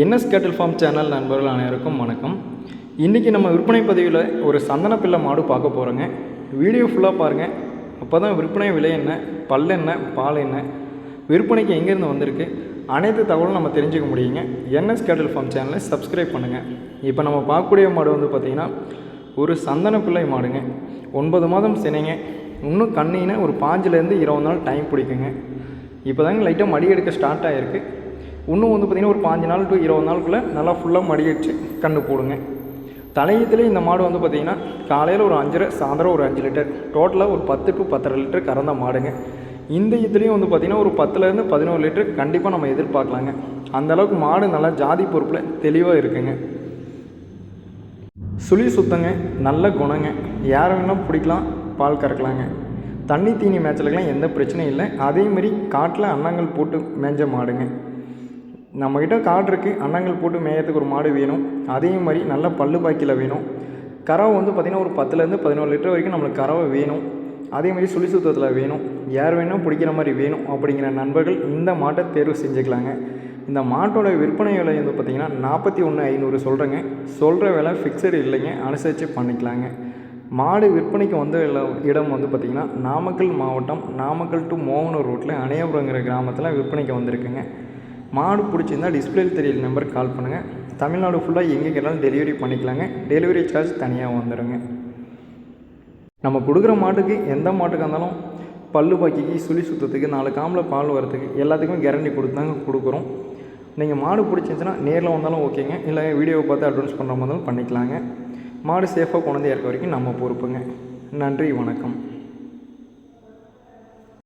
NS கேட்டில் form channel நண்பர்கள் அனைவருக்கும் வணக்கம். இன்றைக்கி நம்ம விற்பனை பதிவில் ஒரு சந்தன பிள்ளை மாடு பார்க்க போகிறோங்க வீடியோ ஃபுல்லாக பாருங்கள் அப்போ தான் விற்பனை விலை என்ன பல் என்ன பால் என்ன விற்பனைக்கு எங்கேருந்து வந்திருக்கு அனைத்து தகவலும் நம்ம தெரிஞ்சுக்க முடியுங்க. என்எஸ் கேட்டில் ஃபார்ம் சேனலை சப்ஸ்கிரைப் பண்ணுங்கள் இப்போ நம்ம பார்க்கக்கூடிய மாடு வந்து பார்த்திங்கன்னா ஒரு சந்தன பிள்ளை மாடுங்க. ஒன்பது மாதம் சினைங்க. இன்னும் கண்ணினா ஒரு பாஞ்சிலேருந்து இருபது நாள் டைம் பிடிக்குங்க. இப்போ தாங்க லைட்டாக மடி எடுக்க ஸ்டார்ட் ஆகிருக்கு இன்னும் வந்து பார்த்திங்கன்னா ஒரு பாஞ்சு நாள் டு இருபது நாளுக்குள்ளே நல்லா ஃபுல்லாக மடியடிச்சு கண்ணு போடுங்க. தலையத்தில் இந்த மாடு வந்து பார்த்திங்கன்னா காலையில் ஒரு அஞ்சரை சாயந்தரம் ஒரு அஞ்சு லிட்டர். டோட்டலாக ஒரு பத்து டு பத்தரை லிட்டர் கறந்த மாடுங்க. இந்த இதுலேயும் வந்து பார்த்திங்கன்னா ஒரு பத்துலேருந்து பதினோரு லிட்டர் கண்டிப்பாக நம்ம எதிர்பார்க்கலாங்க. அந்தளவுக்கு மாடு நல்லா ஜாதி பொறுப்பில் தெளிவாக இருக்குங்க. சுழி சுத்தங்க நல்ல குணங்க. யார் வேணாலும் பிடிக்கலாம் பால் கறக்கலாங்க. தண்ணி தீனி மேய்ச்சலுக்கெல்லாம் எந்த பிரச்சனையும் இல்லை. அதேமாரி காட்டில் அன்னங்கள் போட்டு மேய்ஞ்ச மாடுங்க. நம்மக்கிட்ட காடு இருக்குது அன்னங்கள் போட்டு மேயத்துக்கு ஒரு மாடு வேணும். அதே மாதிரி நல்ல பல்லு பாக்கியில் வேணும். கறவை வந்து பார்த்திங்கன்னா ஒரு பத்துலேருந்து பதினோரு லிட்டர் வரைக்கும் நம்மளுக்கு கறவை வேணும். அதே மாதிரி சுழி சுத்தத்தில் வேணும். யார் வேணும் பிடிக்கிற மாதிரி வேணும் அப்படிங்கிற நண்பர்கள் இந்த மாட்டை தேர்வு செஞ்சுக்கலாங்க. இந்த மாட்டோட விற்பனை விலை வந்து பார்த்திங்கன்னா நாற்பத்தி ஒன்று ஐநூறு சொல்கிறேங்க சொல்கிற விலை ஃபிக்ஸடு இல்லைங்க. அனுசரித்து பண்ணிக்கலாங்க. மாடு விற்பனைக்கு வந்த இடம் வந்து பார்த்திங்கன்னா நாமக்கல் மாவட்டம் நாமக்கல் டு மோகனூர் ரோட்டில் அணையபுரங்கிற கிராமத்தில் விற்பனைக்கு வந்திருக்குங்க. மாடு பிடிச்சிருந்தா டிஸ்பிளேல தெரியல நம்பருக்கு கால் பண்ணுங்கள் தமிழ்நாடு ஃபுல்லாக எங்கே கேட்டாலும் டெலிவரி பண்ணிக்கலாங்க. டெலிவரி சார்ஜ் தனியாக வந்துடுங்க நம்ம கொடுக்குற மாட்டுக்கு எந்த மாட்டுக்கு இருந்தாலும் பல்லு பாக்கிக்கு சுழி சுத்தத்துக்கு நாலு காம்பில் பால் வரத்துக்கு எல்லாத்துக்குமே கேரண்டி கொடுத்து தாங்க கொடுக்குறோம். நீங்கள் மாடு பிடிச்சிருந்துச்சுன்னா நேரில் வந்தாலும் ஓகேங்க. இல்லை வீடியோவை பார்த்து அட்வான்ஸ் பண்ணுற மாதிரி இருந்தாலும் பண்ணிக்கலாங்க. மாடு சேஃபாக கொண்டு வந்து இறக்க வரைக்கும் நம்ம பொறுப்புங்க. நன்றி வணக்கம்.